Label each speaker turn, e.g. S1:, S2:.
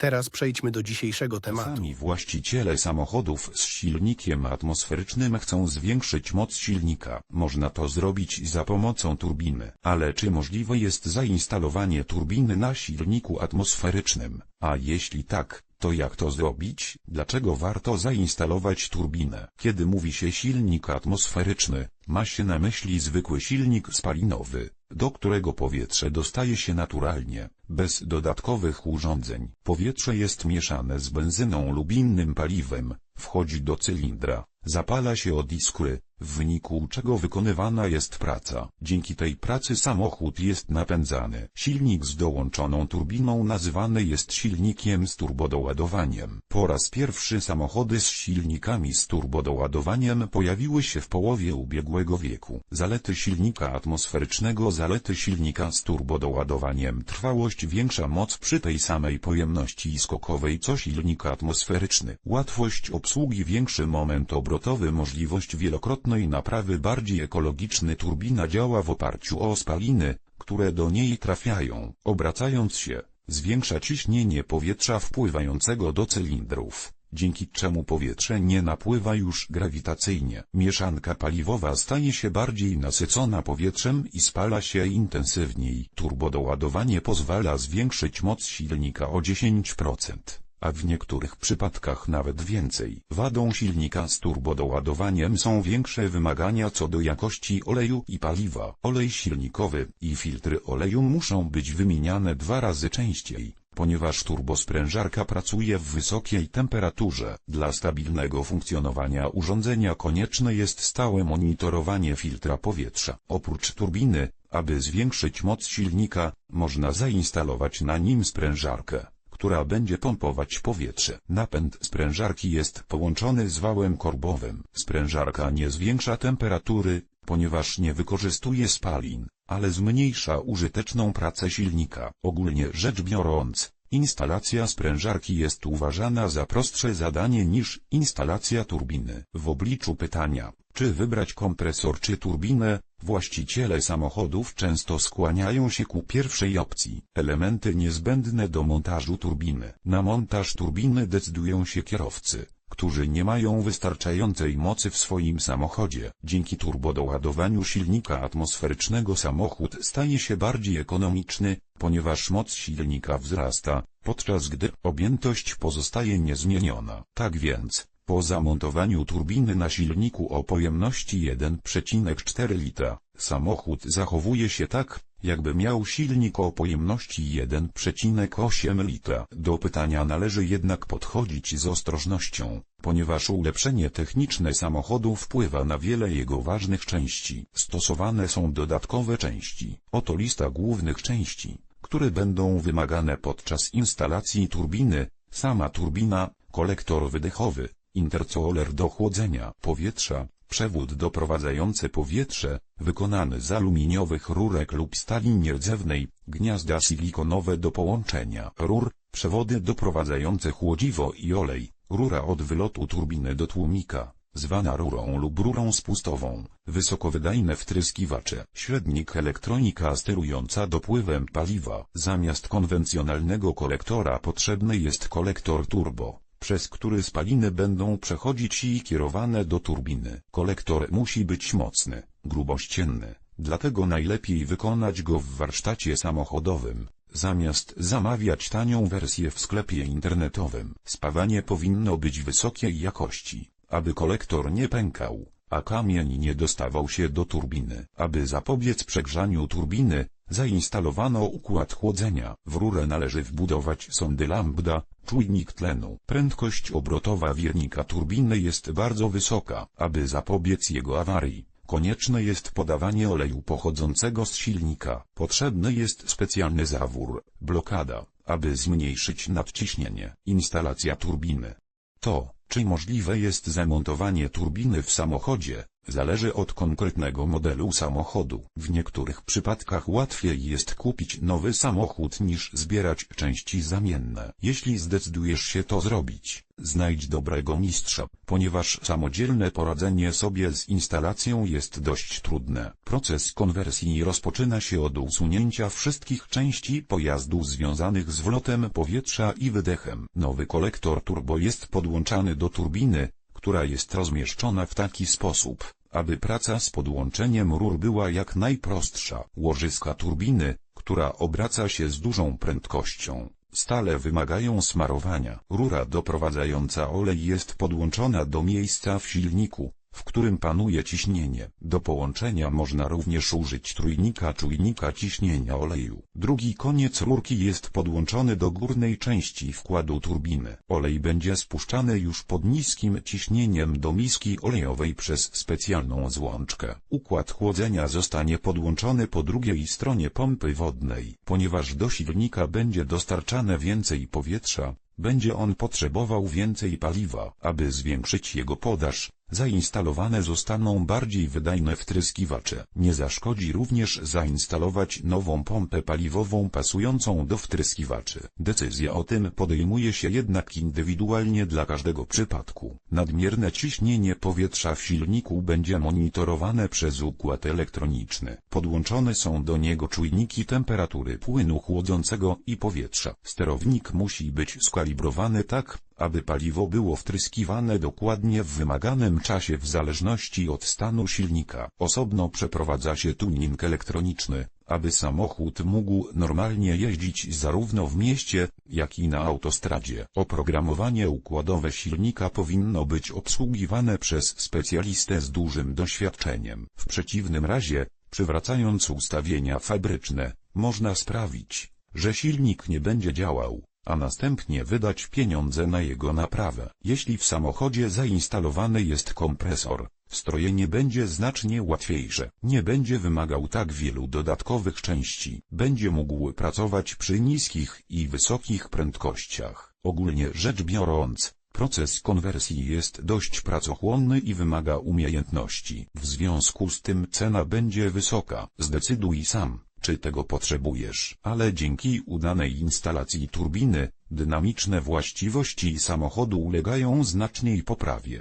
S1: Teraz przejdźmy do dzisiejszego tematu.
S2: Sami właściciele samochodów z silnikiem atmosferycznym chcą zwiększyć moc silnika. Można to zrobić za pomocą turbiny. Ale czy możliwe jest zainstalowanie turbiny na silniku atmosferycznym? A jeśli tak, to jak to zrobić? Dlaczego warto zainstalować turbinę? Kiedy mówi się silnik atmosferyczny, ma się na myśli zwykły silnik spalinowy, do którego powietrze dostaje się naturalnie, bez dodatkowych urządzeń. Powietrze jest mieszane z benzyną lub innym paliwem, wchodzi do cylindra, zapala się od iskry, w wyniku czego wykonywana jest praca. Dzięki tej pracy samochód jest napędzany. Silnik z dołączoną turbiną nazywany jest silnikiem z turbodoładowaniem. Po raz pierwszy samochody z silnikami z turbodoładowaniem pojawiły się w połowie ubiegłego wieku. Zalety silnika atmosferycznego Zalety silnika z turbodoładowaniem Trwałość większa moc przy tej samej pojemności skokowej co silnik atmosferyczny. Łatwość obsługi większy moment obrotowy Możliwość wielokrotnej naprawy bardziej ekologiczny Turbina działa w oparciu o spaliny, które do niej trafiają. Obracając się, zwiększa ciśnienie powietrza wpływającego do cylindrów dzięki czemu powietrze nie napływa już grawitacyjnie. Mieszanka paliwowa staje się bardziej nasycona powietrzem i spala się intensywniej. Turbodoładowanie pozwala zwiększyć moc silnika o 10%. A w niektórych przypadkach nawet więcej. Wadą silnika z turbodoładowaniem są większe wymagania co do jakości oleju i paliwa. Olej silnikowy i filtry oleju muszą być wymieniane dwa razy częściej ponieważ turbosprężarka pracuje w wysokiej temperaturze. Dla stabilnego funkcjonowania urządzenia konieczne jest stałe monitorowanie filtra powietrza. Oprócz turbiny, aby zwiększyć moc silnika, można zainstalować na nim sprężarkę która będzie pompować powietrze. Napęd sprężarki jest połączony z wałem korbowym. Sprężarka nie zwiększa temperatury, ponieważ nie wykorzystuje spalin, ale zmniejsza użyteczną pracę silnika. Ogólnie rzecz biorąc, instalacja sprężarki jest uważana za prostsze zadanie niż instalacja turbiny. W obliczu pytania, czy wybrać kompresor czy turbinę, właściciele samochodów często skłaniają się ku pierwszej opcji. Elementy niezbędne do montażu turbiny. Na montaż turbiny decydują się kierowcy którzy nie mają wystarczającej mocy w swoim samochodzie. Dzięki turbodoładowaniu silnika atmosferycznego samochód staje się bardziej ekonomiczny, ponieważ moc silnika wzrasta, podczas gdy objętość pozostaje niezmieniona. Tak więc, po zamontowaniu turbiny na silniku o pojemności 1,4 litra, samochód zachowuje się tak, jakby miał silnik o pojemności 1,8 litra. Do pytania należy jednak podchodzić z ostrożnością, ponieważ ulepszenie techniczne samochodu wpływa na wiele jego ważnych części. Stosowane są dodatkowe części. Oto lista głównych części, które będą wymagane podczas instalacji turbiny, sama turbina, kolektor wydechowy, intercooler do chłodzenia powietrza, przewód doprowadzający powietrze, wykonany z aluminiowych rurek lub stali nierdzewnej, gniazda silikonowe do połączenia rur, przewody doprowadzające chłodziwo i olej, rura od wylotu turbiny do tłumika, zwana rurą lub rurą spustową, wysokowydajne wtryskiwacze, średnik elektronika sterująca dopływem paliwa. Zamiast konwencjonalnego kolektora potrzebny jest kolektor turbo przez który spaliny będą przechodzić i kierowane do turbiny. Kolektor musi być mocny, grubościenny, dlatego najlepiej wykonać go w warsztacie samochodowym, zamiast zamawiać tanią wersję w sklepie internetowym. Spawanie powinno być wysokiej jakości, aby kolektor nie pękał, a kamień nie dostawał się do turbiny. Aby zapobiec przegrzaniu turbiny, Zainstalowano układ chłodzenia. W rurę należy wbudować sondy lambda, czujnik tlenu. Prędkość obrotowa wiernika turbiny jest bardzo wysoka. Aby zapobiec jego awarii, konieczne jest podawanie oleju pochodzącego z silnika. Potrzebny jest specjalny zawór, blokada, aby zmniejszyć nadciśnienie. Instalacja turbiny. To, Czy możliwe jest zamontowanie turbiny w samochodzie? Zależy od konkretnego modelu samochodu. W niektórych przypadkach łatwiej jest kupić nowy samochód niż zbierać części zamienne. Jeśli zdecydujesz się to zrobić, znajdź dobrego mistrza, ponieważ samodzielne poradzenie sobie z instalacją jest dość trudne. Proces konwersji rozpoczyna się od usunięcia wszystkich części pojazdu związanych z wlotem powietrza i wydechem. Nowy kolektor turbo jest podłączany do turbiny, która jest rozmieszczona w taki sposób, aby praca z podłączeniem rur była jak najprostsza. Łożyska turbiny, która obraca się z dużą prędkością, stale wymagają smarowania. Rura doprowadzająca olej jest podłączona do miejsca w silniku, w którym panuje ciśnienie. Do połączenia można również użyć trójnika czujnika ciśnienia oleju. Drugi koniec rurki jest podłączony do górnej części wkładu turbiny. Olej będzie spuszczany już pod niskim ciśnieniem do miski olejowej przez specjalną złączkę. Układ chłodzenia zostanie podłączony po drugiej stronie pompy wodnej. Ponieważ do silnika będzie dostarczane więcej powietrza, będzie on potrzebował więcej paliwa. Aby zwiększyć jego podaż, zainstalowane zostaną bardziej wydajne wtryskiwacze. Nie zaszkodzi również zainstalować nową pompę paliwową pasującą do wtryskiwaczy. Decyzja o tym podejmuje się jednak indywidualnie dla każdego przypadku. Nadmierne ciśnienie powietrza w silniku będzie monitorowane przez układ elektroniczny. Podłączone są do niego czujniki temperatury płynu chłodzącego i powietrza. Sterownik musi być skalibrowany tak, aby paliwo było wtryskiwane dokładnie w wymaganym czasie w zależności od stanu silnika. Osobno przeprowadza się tuning elektroniczny, aby samochód mógł normalnie jeździć zarówno w mieście, jak i na autostradzie. Oprogramowanie układowe silnika powinno być obsługiwane przez specjalistę z dużym doświadczeniem. W przeciwnym razie, przywracając ustawienia fabryczne, można sprawić, że silnik nie będzie działał a następnie wydać pieniądze na jego naprawę. Jeśli w samochodzie zainstalowany jest kompresor, strojenie będzie znacznie łatwiejsze. Nie będzie wymagał tak wielu dodatkowych części. Będzie mógł pracować przy niskich i wysokich prędkościach. Ogólnie rzecz biorąc, Proces konwersji jest dość pracochłonny i wymaga umiejętności. W związku z tym cena będzie wysoka. Zdecyduj sam, czy tego potrzebujesz. Ale dzięki udanej instalacji turbiny, dynamiczne właściwości samochodu ulegają znacznej poprawie.